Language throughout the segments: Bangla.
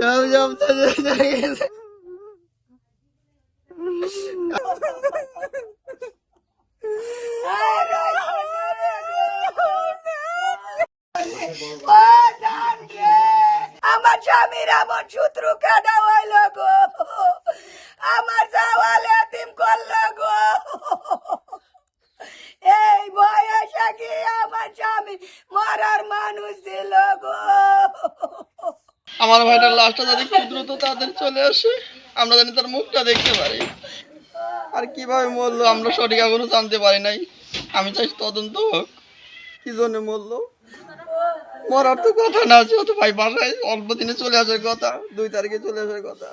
সব সব চলে গেছে আমার স্বামীর এমন সূত্র কাটা হইল গো আমার জাওয়াল এতিম করল গো এই বয়সে আমার স্বামী মরার মানুষ আমার ভাইটার লাশটা যদি খুব দ্রুত তাদের চলে আসে আমরা জানি তার মুখটা দেখতে পারি। আর কীভাবে মরলো আমরা সঠিক এখনও জানতে পারি নাই। আমি চাই তদন্ত হোক। কি জন্য মরলো? মরার তো কথা না যেহেতু ভাই বাসায় অল্প দিনে চলে আসার কথা দুই তারিখে চলে আসার কথা।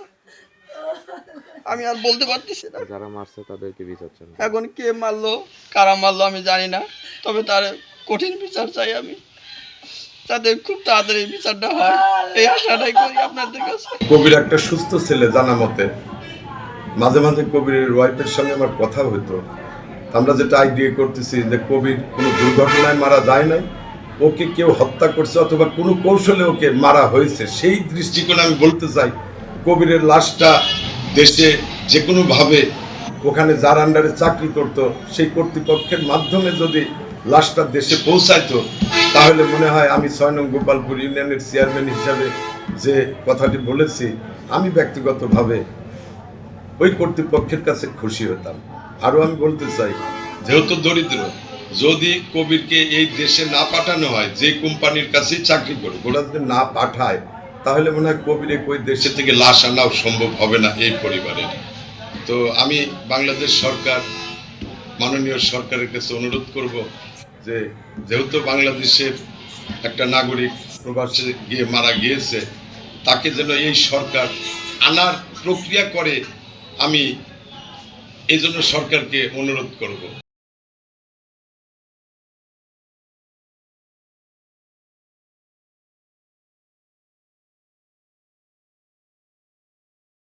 আমি আর বলতে পারতেছি না। যারা মারছে তাদেরকে বিচার চান এখন কে মারলো কারা মারলো আমি জানি না তবে তার কঠিন বিচার চাই আমি। যাতে খুব তাড়াতাড়ি বিচারটা হয়। এই আশাটাই করি আপনাদের কাছে। কবির একটা সুস্থ ছেলে জানা মতে, মাঝে মাঝে কবিরের ওয়াইফের সঙ্গে আমার কথা আমরা যেটা আইডিয়া করতেছি যে কবির কোনো দুর্ঘটনায় মারা যায় নাই, ওকে কেউ হত্যা করছে অথবা কোনো কৌশলে ওকে মারা হয়েছে, সেই দৃষ্টিকোণে আমি বলতে চাই, কবিরের লাশটা দেশে যে কোনোভাবে ওখানে যার আন্ডারে চাকরি করত, সেই কর্তৃপক্ষের মাধ্যমে যদি লাশটা দেশে পৌঁছাইতো তাহলে মনে হয় আমি ছয় নং গোপালপুর ইউনিয়নের চেয়ারম্যান হিসাবে যে কথাটি বলেছি, আমি ব্যক্তিগতভাবে ওই কর্তৃপক্ষের কাছে খুশি হতাম। আরও আমি বলতে চাই, যেহেতু দরিদ্র, যদি কবিরকে এই দেশে না পাঠানো হয়, যে কোম্পানির কাছেই চাকরি করে ওরা যদি না পাঠায়, তাহলে মনে হয় কবিরে ওই দেশে থেকে লাশ আনাও সম্ভব হবে না এই পরিবারের তো আমি বাংলাদেশ সরকার, মাননীয় সরকারের কাছে অনুরোধ করব যে যেহেতু বাংলাদেশের একটা নাগরিক প্রবাসে গিয়ে মারা গিয়েছে, তাকে যেন এই সরকার আনার প্রক্রিয়া করে আমি এই জন্য সরকারকে অনুরোধ করব।